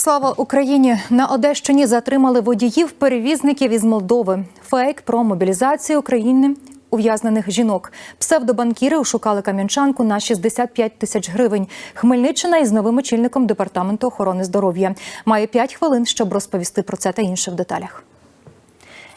Слава Україні! На Одещині затримали водіїв-перевізників із Молдови. Фейк про мобілізацію України ув'язнених жінок. Псевдобанкіри ошукали кам'янчанку на 65 тисяч гривень. Хмельниччина із новим очільником департаменту охорони здоров'я має 5 хвилин, щоб розповісти про це та інше в деталях.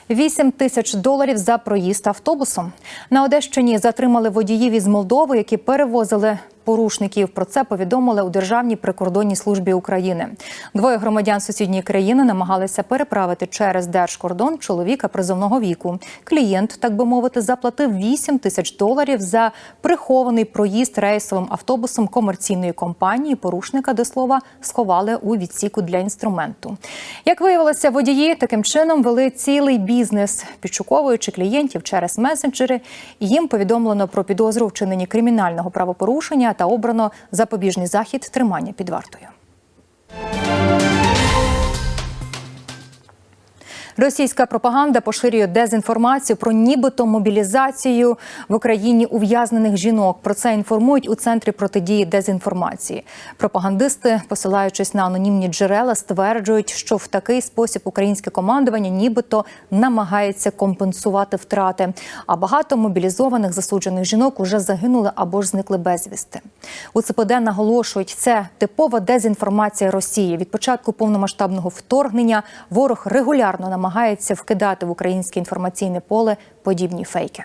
8 тисяч доларів за проїзд автобусом. На Одещині затримали водіїв із Молдови, які перевозили порушників. Про це повідомили у Державній прикордонній службі України. Двоє громадян сусідньої країни намагалися переправити через держкордон чоловіка призовного віку. Клієнт, так би мовити, заплатив 8 тисяч доларів за прихований проїзд рейсовим автобусом комерційної компанії. Порушника до слова сховали у відсіку для інструменту. Як виявилося, водії таким чином вели цілий бізнес, підшуковуючи клієнтів через месенджери. Їм повідомлено про підозру вчиненні кримінального правопорушення та обрано запобіжний захід тримання під вартою. Російська пропаганда поширює дезінформацію про нібито мобілізацію в Україні ув'язнених жінок. Про це інформують у центрі протидії дезінформації. Пропагандисти, посилаючись на анонімні джерела, стверджують, що в такий спосіб українське командування нібито намагається компенсувати втрати. А багато мобілізованих засуджених жінок уже загинули або ж зникли безвісти. У ЦПД наголошують, це типова дезінформація Росії. Від початку повномасштабного вторгнення ворог регулярно намагається вкидати в українське інформаційне поле подібні фейки.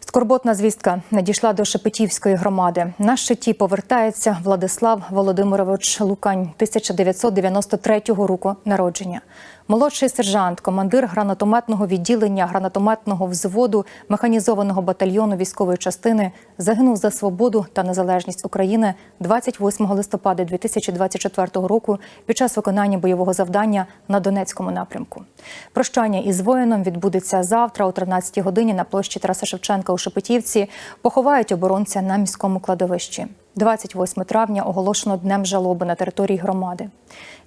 Скорботна звістка надійшла до Шепетівської громади. На щиті повертається Владислав Володимирович Лукань, 1993 року народження. Молодший сержант, командир гранатометного відділення гранатометного взводу механізованого батальйону військової частини загинув за свободу та незалежність України 28 листопада 2024 року під час виконання бойового завдання на Донецькому напрямку. Прощання із воїном відбудеться завтра о 13 годині на площі Тараса Шевченка у Шепетівці. Поховають оборонця на міському кладовищі. 28 травня оголошено днем жалоби на території громади.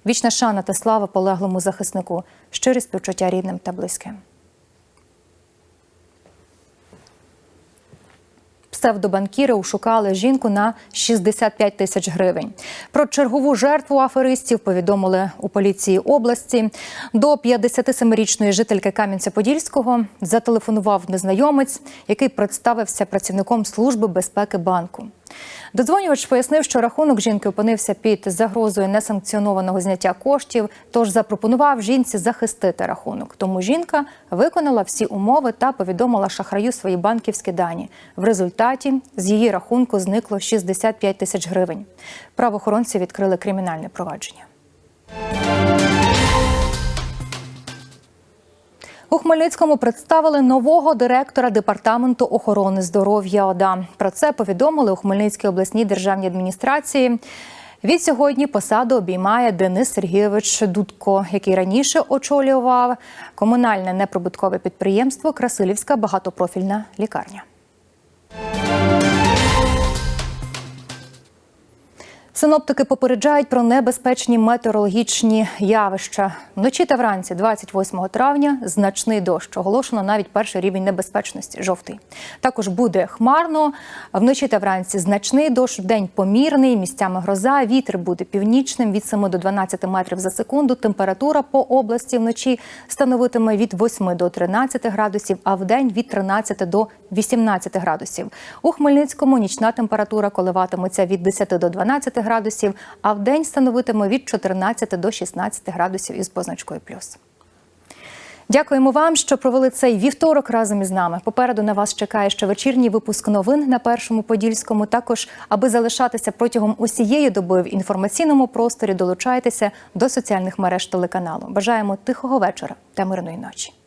Вічна шана та слава полеглому захиснику, щирі співчуття рідним та близьким. Псевдобанкіри ушукали жінку на 65 тисяч гривень. Про чергову жертву аферистів повідомили у поліції області. До 57-річної жительки Кам'янця-Подільського зателефонував незнайомець, який представився працівником служби безпеки банку. Додзвонювач пояснив, що рахунок жінки опинився під загрозою несанкціонованого зняття коштів, тож запропонував жінці захистити рахунок. Тому жінка виконала всі умови та повідомила шахраю свої банківські дані. В результаті з її рахунку зникло 65 тисяч гривень. Правоохоронці відкрили кримінальне провадження. Хмельницькому представили нового директора департаменту охорони здоров'я ОДА. Про це повідомили у Хмельницькій обласній державній адміністрації. Від сьогодні посаду обіймає Денис Сергійович Дудко, який раніше очолював комунальне неприбуткове підприємство Красилівська багатопрофільна лікарня. Синоптики попереджають про небезпечні метеорологічні явища. Вночі та вранці, 28 травня, значний дощ. Оголошено навіть перший рівень небезпечності жовтий. Також буде хмарно. Вночі та вранці значний дощ, день помірний, місцями гроза. Вітер буде північним від 7 до 12 метрів за секунду. Температура по області вночі становитиме від 8 до 13 градусів, а в день від 13 до 18 градусів. У Хмельницькому нічна температура коливатиметься від 10 до 12 градусів, а в день становитиме від 14 до 16 градусів із позначкою плюс. Дякуємо вам, що провели цей вівторок разом із нами. Попереду на вас чекає ще вечірній випуск новин на першому подільському. Також, аби залишатися протягом усієї доби в інформаційному просторі, долучайтеся до соціальних мереж телеканалу. Бажаємо тихого вечора та мирної ночі.